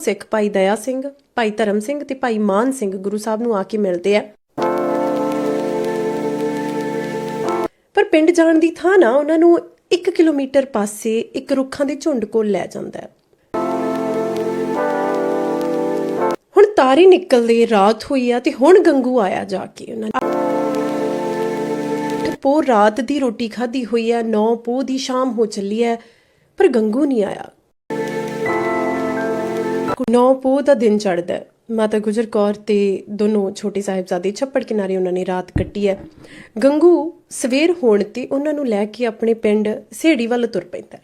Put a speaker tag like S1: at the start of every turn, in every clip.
S1: ਸਿੱਖ ਭਾਈ ਦਇਆ ਸਿੰਘ, ਭਾਈ ਧਰਮ ਸਿੰਘ ਤੇ ਭਾਈ ਮਾਨ ਸਿੰਘ ਗੁਰੂ ਸਾਹਿਬ ਨੂੰ ਆ ਕੇ ਮਿਲਦੇ ਆ। ਪਰ ਪਿੰਡ ਜਾਣ ਦੀ ਥਾਂ ਨਾ, ਉਹਨਾਂ ਨੂੰ 1 ਕਿਲੋਮੀਟਰ ਪਾਸੇ ਇੱਕ ਰੁੱਖਾਂ ਦੇ ਝੁੰਡ ਕੋਲ ਲੈ ਜਾਂਦਾ ਹੈ। ਹੁਣ ਤਾਰੇ ਨਿਕਲਦੇ, ਰਾਤ ਹੋਈ ਆ ਤੇ ਹੁਣ ਗੰਗੂ ਆਇਆ ਜਾ ਕੇ ਉਹਨਾਂ ਨੇ ਪੋ ਰਾਤ ਦੀ ਰੋਟੀ ਖਾਧੀ ਹੋਈ ਆ 9 ਪੋ ਦੀ ਸ਼ਾਮ ਹੋ ਚੱਲੀ ਹੈ, ਪਰ ਗੰਗੂ ਨਹੀਂ ਆਇਆ। ਨੌ ਪੋਹ ਦਾ ਦਿਨ ਚੜ੍ਹਦਾ ਹੈ। ਮਾਤਾ ਗੁਜਰ ਕੌਰ ਤੇ ਦੋਨੋਂ ਛੋਟੇ ਸਾਹਿਬਜ਼ਾਦੇ ਛੱਪੜ ਕਿਨਾਰੇ ਉਹਨਾਂ ਨੇ ਰਾਤ ਕੱਟੀ ਹੈ। ਗੰਗੂ ਸਵੇਰ ਹੋਣ ਤੇ ਉਹਨਾਂ ਨੂੰ ਲੈ ਕੇ ਆਪਣੇ ਪਿੰਡ ਸੇੜੀ ਵੱਲ ਤੁਰ ਪੈਂਦਾ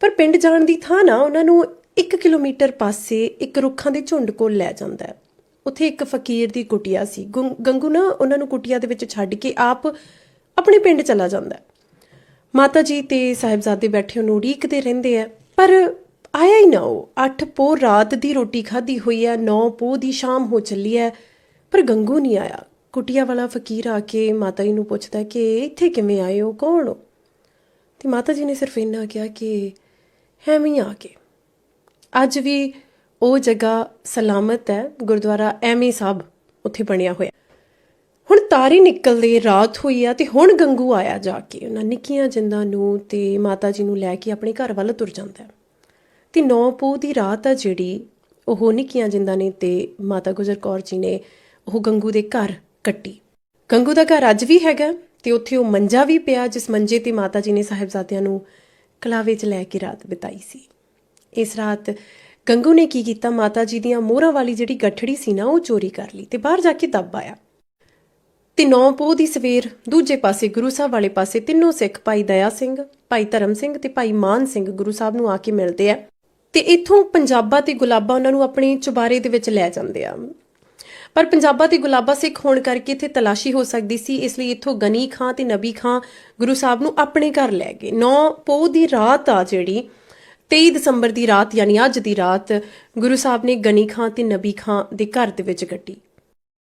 S1: ਪਰ ਪਿੰਡ ਜਾਣ ਦੀ ਥਾਂ ਨਾ, ਉਹਨਾਂ ਨੂੰ 1 ਕਿਲੋਮੀਟਰ ਪਾਸੇ ਇੱਕ ਰੁੱਖਾਂ ਦੇ ਝੁੰਡ ਕੋਲ ਲੈ ਜਾਂਦਾ ਹੈ। ਉੱਥੇ ਇੱਕ ਫਕੀਰ ਦੀ ਕੁਟਿਆ ਸੀ। ਗੁੰ- ਗੰਗੂ ਨਾ ਉਹਨਾਂ ਨੂੰ ਕੁਟਿਆ ਦੇ ਵਿੱਚ ਛੱਡ ਕੇ ਆਪ ਆਪਣੇ ਪਿੰਡ ਚਲਾ ਜਾਂਦਾ ਮਾਤਾ ਜੀ ਤੇ ਸਾਹਿਬਜ਼ਾਦੇ ਬੈਠੇ ਉਹਨੂੰ ਉਡੀਕਦੇ ਰਹਿੰਦੇ ਆ ਪਰ ਆਇਆ ਹੀ ਨਾ ਉਹ। 8 ਪੋ ਰਾਤ ਦੀ ਰੋਟੀ ਖਾਧੀ ਹੋਈ ਹੈ 9 ਪੋ ਦੀ ਸ਼ਾਮ ਹੋ ਚੱਲੀ ਹੈ, ਪਰ ਗੰਗੂ ਨਹੀਂ ਆਇਆ। ਕੁਟਿਆ ਵਾਲਾ ਫਕੀਰ ਆ ਕੇ ਮਾਤਾ ਜੀ ਨੂੰ ਪੁੱਛਦਾ ਕਿ ਇੱਥੇ ਕਿਵੇਂ ਆਏ ਹੋ, ਕੌਣ ਹੋ? ਤੇ ਮਾਤਾ ਜੀ ਨੇ ਸਿਰਫ ਇੰਨਾ ਕਿਹਾ ਕਿ ਐਵੇਂ ਆ ਕੇ। ਅੱਜ ਵੀ ਉਹ ਜਗ੍ਹਾ ਸਲਾਮਤ ਹੈ, ਗੁਰਦੁਆਰਾ ਐਵੇਂ ਸਾਹਿਬ ਉੱਥੇ ਬਣਿਆ ਹੋਇਆ। ਹੁਣ ਤਾਰੇ ਨਿਕਲਦੇ ਰਾਤ ਹੋਈ ਆ ਤੇ ਹੁਣ ਗੰਗੂ ਆਇਆ ਜਾ ਕੇ। ਉਹਨਾਂ ਨਿੱਕੀਆਂ ਜਿੰਦਾਂ ਨੂੰ ਤੇ ਮਾਤਾ ਜੀ ਨੂੰ ਲੈ ਕੇ ਆਪਣੇ ਘਰ ਵੱਲ ਤੁਰ ਜਾਂਦਾ ਹੈ। ਤੇ ਨੌ ਪੋਹ ਦੀ ਰਾਤ ਆ ਜਿਹੜੀ ਉਹ ਨਿੱਕੀਆਂ ਜਿੰਦਾਂ ਨੇ ਤੇ ਮਾਤਾ ਗੁਜਰ ਕੌਰ ਜੀ ਨੇ ਉਹ ਗੰਗੂ ਦੇ ਘਰ ਕੱਟੀ। ਗੰਗੂ ਦਾ ਘਰ ਅੱਜ ਵੀ ਹੈਗਾ ਤੇ ਉੱਥੇ ਉਹ ਮੰਜਾ ਵੀ ਪਿਆ ਜਿਸ ਮੰਜੇ ਤੇ ਮਾਤਾ ਜੀ ਨੇ ਸਾਹਿਬਜ਼ਾਦਿਆਂ ਨੂੰ ਕਲਾਵੇ 'ਚ ਲੈ ਕੇ ਰਾਤ ਬਿਤਾਈ ਸੀ। ਇਸ ਰਾਤ ਗੰਗੂ ਨੇ ਕੀ ਕੀਤਾ? ਮਾਤਾ ਜੀ ਦੀਆਂ ਮੋਹਰਾਂ ਵਾਲੀ ਜਿਹੜੀ ਗੱਠੜੀ ਸੀ ਨਾ, ਉਹ ਚੋਰੀ ਕਰ ਲਈ ਤੇ ਬਾਹਰ ਜਾ ਕੇ ਦੱਬ ਆਇਆ। ਤੇ ਨੌ ਪੋਹ ਦੀ ਸਵੇਰ ਦੂਜੇ ਪਾਸੇ ਗੁਰੂ ਸਾਹਿਬ ਵਾਲੇ ਪਾਸੇ ਤਿੰਨੋਂ ਸਿੱਖ ਭਾਈ ਦਇਆ ਸਿੰਘ, ਭਾਈ ਧਰਮ ਸਿੰਘ ਤੇ ਭਾਈ ਮਾਨ ਸਿੰਘ ਗੁਰੂ ਸਾਹਿਬ ਨੂੰ ਆ ਕੇ ਮਿਲਦੇ ਆ। ਤੇ ਇੱਥੋਂ ਪੰਜਾਬਾ ਤੇ ਗੁਲਾਬਾ ਉਹਨਾਂ ਨੂੰ ਆਪਣੇ ਚੁਬਾਰੇ ਦੇ ਵਿੱਚ ਲੈ ਜਾਂਦੇ ਆ। ਪਰ ਪੰਜਾਬਾ ਤੇ ਗੁਲਾਬਾ ਸਿੱਖ ਹੋਣ ਕਰਕੇ ਇੱਥੇ ਤਲਾਸ਼ੀ ਹੋ ਸਕਦੀ ਸੀ, ਇਸ ਲਈ ਇੱਥੋਂ ਗਨੀ ਖਾਂ ਤੇ ਨਬੀ ਖਾਂ ਗੁਰੂ ਸਾਹਿਬ ਨੂੰ ਆਪਣੇ ਘਰ ਲੈ ਗਏ। 9 ਪੋਹ ਦੀ ਰਾਤ ਆ ਜਿਹੜੀ 23 ਦਸੰਬਰ ਦੀ ਰਾਤ, ਯਾਨੀ ਅੱਜ ਦੀ ਰਾਤ, ਗੁਰੂ ਸਾਹਿਬ ਨੇ ਗਨੀ ਖਾਂ ਤੇ ਨਬੀ ਖਾਂ ਦੇ ਘਰ ਦੇ ਵਿੱਚ ਕੱਟੀ